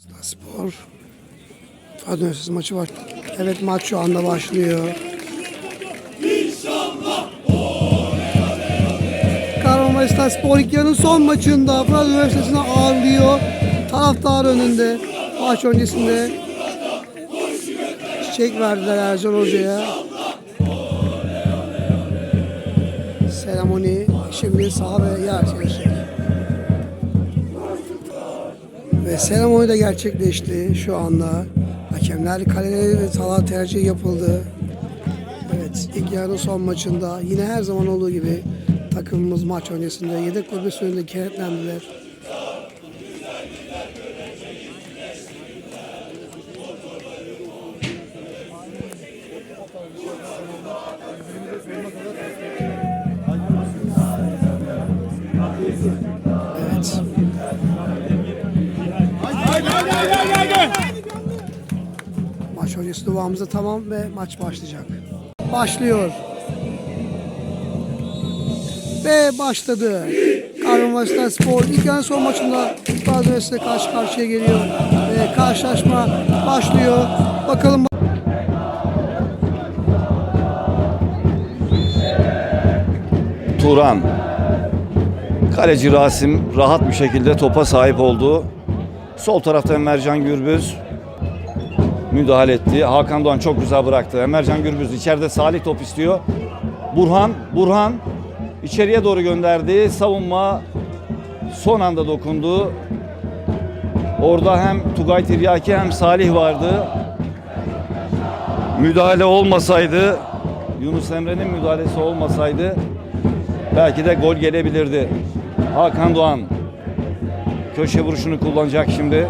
Spor. Fadönsiz maçı var. Evet maç şu anda başlıyor. Kahramanmaraş Spor ilk son maçında Fırat Üniversitesi'ne ağırlıyor. Taraftar önünde. Maç öncesinde çiçek verdiler Ercan Hoca'ya. Seremoni şimdi saha ve yer seremoni de gerçekleşti şu anda. Hakemler kaleleri ve saha tercihi yapıldı. Evet ilk yarının son maçında yine her zaman olduğu gibi takımımız maç öncesinde yedek kulübesi önünde kenetlendiler. Öncesi duamız da tamam ve maç başlayacak. Başlıyor. Ve başladı. Kahramanmaraş Spor ilk son maçında Gaziantep'le karşı karşıya geliyor. Ve karşılaşma başlıyor. Bakalım Turan. Kaleci Rasim rahat bir şekilde topa sahip oldu. Sol tarafta Emercan Gürbüz müdahale etti. Hakan Doğan çok güzel bıraktı. Emercan Gürbüz içeride Salih top istiyor. Burhan, Burhan içeriye doğru gönderdi. Savunma son anda dokundu. Orada hem Tugay Tiryaki hem Salih vardı. Müdahale olmasaydı, Yunus Emre'nin müdahalesi olmasaydı belki de gol gelebilirdi. Hakan Doğan köşe vuruşunu kullanacak şimdi.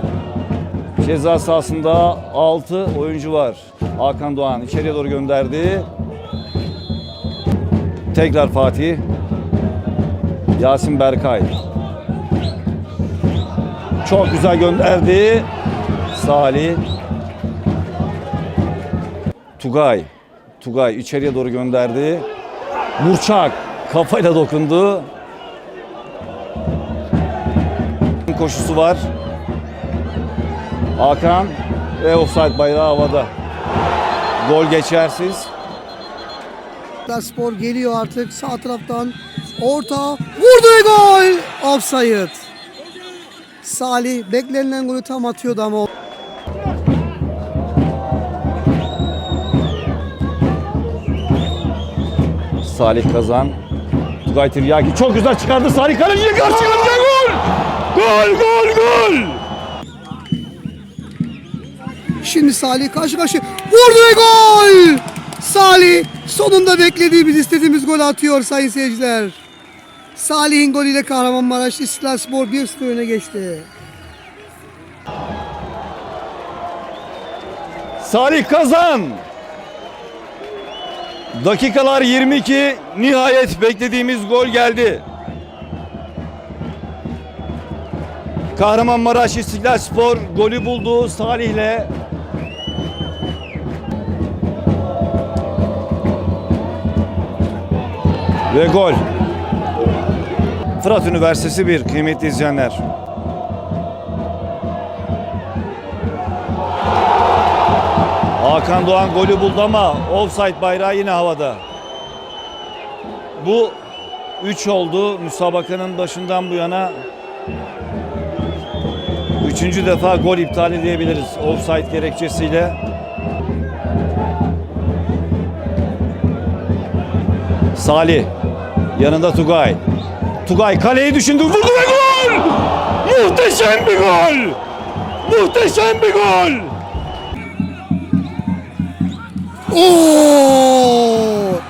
Ceza sahasında 6 oyuncu var. Hakan Doğan içeriye doğru gönderdi. Tekrar Fatih. Yasin Berkay. Çok güzel gönderdi. Salih. Tugay. Tugay içeriye doğru gönderdi. Burçak kafayla dokundu. Koşusu var. Hakan ve offside bayrağı havada. Gol geçersiz. Spor geliyor artık sağ taraftan. Orta vurdu ve gol. Offside. Salih beklenilen golü tam atıyordu ama Salih Kazan. Tugay Tiryaki çok güzel çıkardı. Salih kaleciye karşı gol! Gol gol gol! Şimdi Salih karşı karşıya vurdu ve gol! Salih sonunda beklediğimiz istediğimiz golü atıyor sayın seyirciler. Salih'in golüyle Kahramanmaraş İstiklal Spor 1-0 öne geçti. Salih Kazan. Dakikalar 22. Nihayet beklediğimiz gol geldi. Kahramanmaraş İstiklal Spor golü buldu Salih'le. Ve gol. Fırat Üniversitesi 1 kıymetli izleyenler. Hakan Doğan golü buldu ama offside bayrağı yine havada. Bu 3 oldu müsabakanın başından bu yana. Üçüncü defa gol iptal diyebiliriz offside gerekçesiyle. Salih yanında Tugay. Tugay kaleyi düşündü vurdu ve gol! Muhteşem bir gol! Muhteşem bir gol! Oo!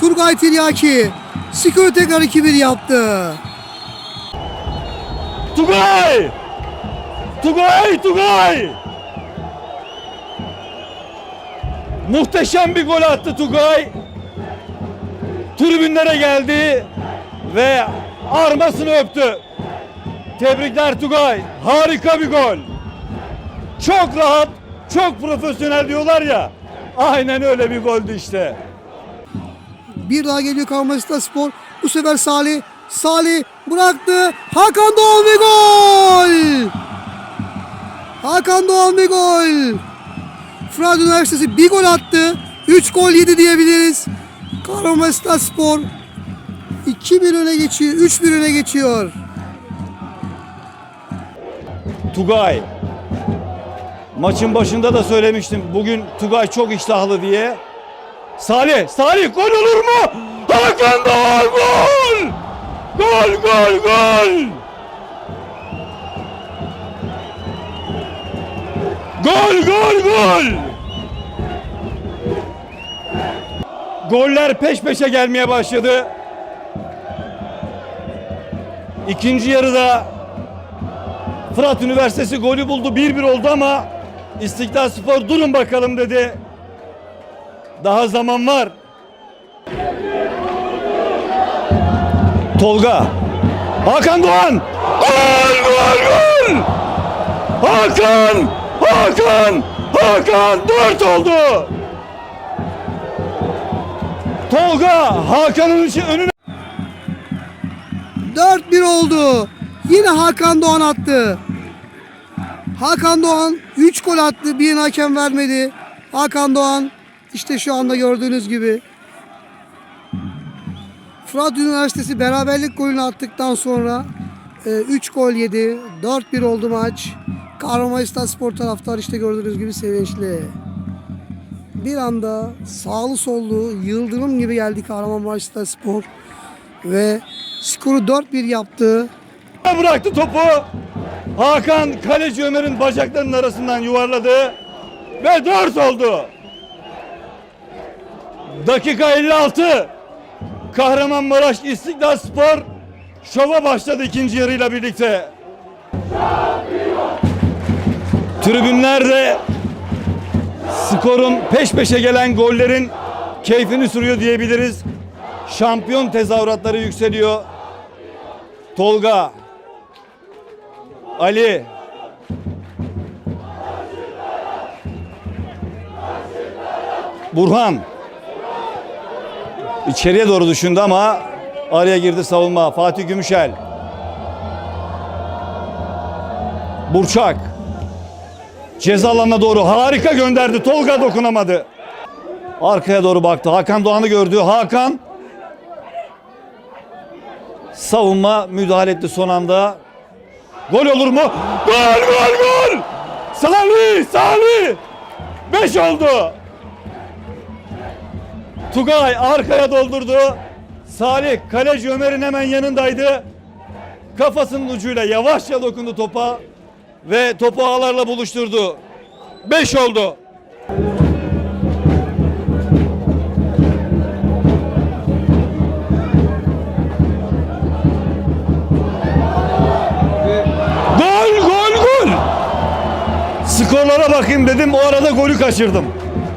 Turgay Tiryaki skoru tekrar 2-1 yaptı. Tugay! Tugay! Tugay! Muhteşem bir gol attı Tugay. Tribünlere geldi ve armasını öptü. Tebrikler Tugay. Harika bir gol. Çok rahat, çok profesyonel diyorlar ya. Aynen öyle bir goldü işte. Bir daha geliyor Kahramanmaraş Spor. Bu sefer Salih. Salih bıraktı. Hakan Doğan ve gol! Hakan Doğan bir gol. Fırat Üniversitesi bir gol attı. 3 gol yedi diyebiliriz. Kahramanmaraş Spor 2-1 öne geçiyor. 3-1 öne geçiyor. Tugay. Maçın başında da söylemiştim. Bugün Tugay çok iştahlı diye. Salih, Salih gol olur mu? Hakan Doğan gol! Gol, gol, gol! Gol, gol, gol! Goller peş peşe gelmeye başladı. İkinci yarıda Fırat Üniversitesi golü buldu. 1-1 oldu ama İstiklal Spor durun bakalım dedi. Daha zaman var. Tolga. Hakan Doğan. Gol gol gol. Hakan. Hakan. Hakan 4 oldu. Tolga Hakan'ın içi önüne 4-1 oldu. Yine Hakan Doğan attı. Hakan Doğan 3 gol attı. Bir hakem vermedi. Hakan Doğan işte şu anda gördüğünüz gibi. Fırat Üniversitesi beraberlik golünü attıktan sonra 3 gol yedi. 4-1 oldu maç. Kahramanmaraş Spor taraftarı işte gördüğünüz gibi sevinçli. Bir anda sağlı sollu yıldırım gibi geldi Kahramanmaraş Spor ve skoru 4-1 yaptı. bıraktı topu. Hakan kaleci Ömer'in bacaklarının arasından yuvarladı ve 4 oldu. Dakika 56. Kahramanmaraş İstiklal Spor şova başladı ikinci yarıyla birlikte. Tribünlerde skorun peş peşe gelen gollerin keyfini sürüyor diyebiliriz. Şampiyon tezahüratları yükseliyor. Tolga, Ali, Burhan içeriye doğru düşündü ama araya girdi savunma. Fatih Gümüşel. Burçak. Ceza doğru harika gönderdi. Tolga dokunamadı. Arkaya doğru baktı. Hakan Doğan'ı gördü. Hakan savunma müdahale etti son anda. Gol olur mu? Gol gol gol! Salih! Salih! Beş oldu. Tugay arkaya doldurdu. Salih kaleci Ömer'in hemen yanındaydı. Kafasının ucuyla yavaşça dokundu topa ve topu ağlarla buluşturdu. Beş oldu. Gol gol gol. Skorlara bakayım dedim o arada golü kaçırdım.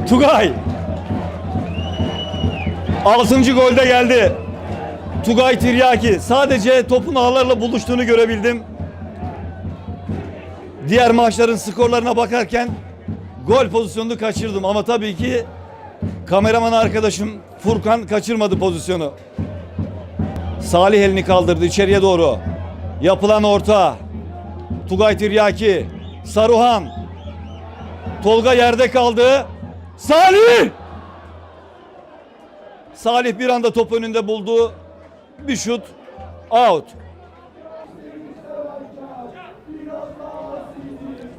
Tugay. Altıncı golde geldi. Tugay Tiryaki. Sadece topun ağlarla buluştuğunu görebildim. Diğer maçların skorlarına bakarken gol pozisyonunu kaçırdım ama tabii ki kameraman arkadaşım Furkan kaçırmadı pozisyonu. Salih elini kaldırdı içeriye doğru. Yapılan orta. Tugay Tiryaki. Saruhan. Tolga yerde kaldı. Salih! Salih bir anda top önünde buldu. Bir şut. Out.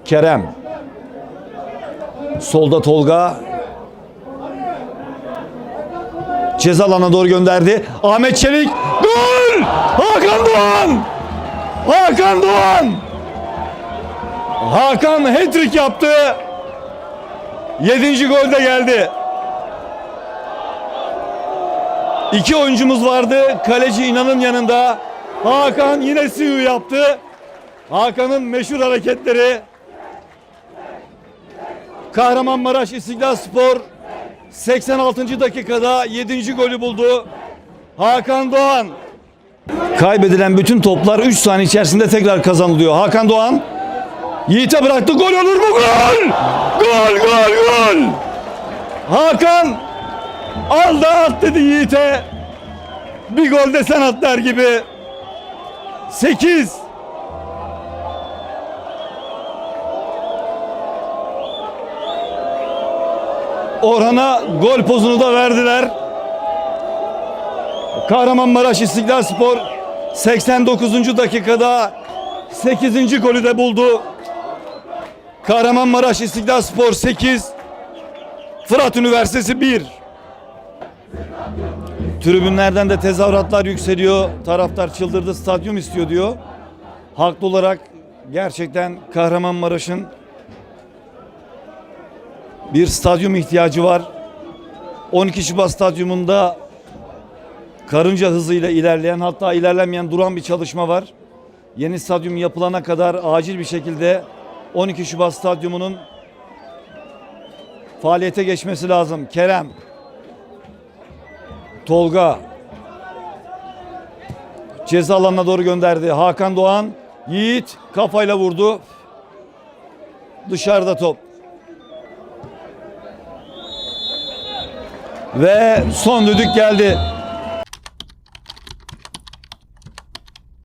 Kerem. Solda Tolga. Ceza alanına doğru gönderdi. Ahmet Çelik. Gol! Hakan Doğan! Hakan Doğan! Hakan hat-trick yaptı. Yedinci gol de geldi. İki oyuncumuz vardı. Kaleci İnan'ın yanında. Hakan yine siyu yaptı. Hakan'ın meşhur hareketleri. Kahramanmaraş İstiklal Spor 86. dakikada 7. golü buldu. Hakan Doğan. Kaybedilen bütün toplar 3 saniye içerisinde tekrar kazanılıyor. Hakan Doğan Yiğit'e bıraktı. Gol olur mu? Gol! Gol, gol, gol! Hakan al da at dedi Yiğit'e. Bir gol de sen at der gibi. 8 Orhan'a gol pozunu da verdiler. Kahramanmaraş İstiklal Spor 89. dakikada 8. golü de buldu. Kahramanmaraş İstiklal Spor 8, Fırat Üniversitesi 1. Tribünlerden de tezahüratlar yükseliyor. Taraftar çıldırdı, stadyum istiyor diyor. Haklı olarak gerçekten Kahramanmaraş'ın bir stadyum ihtiyacı var. 12 Şubat Stadyumunda karınca hızıyla ilerleyen hatta ilerlemeyen duran bir çalışma var. Yeni stadyum yapılana kadar acil bir şekilde 12 Şubat Stadyumu'nun faaliyete geçmesi lazım. Kerem, Tolga ceza alanına doğru gönderdi. Hakan Doğan, Yiğit kafayla vurdu. Dışarıda top. Ve son düdük geldi.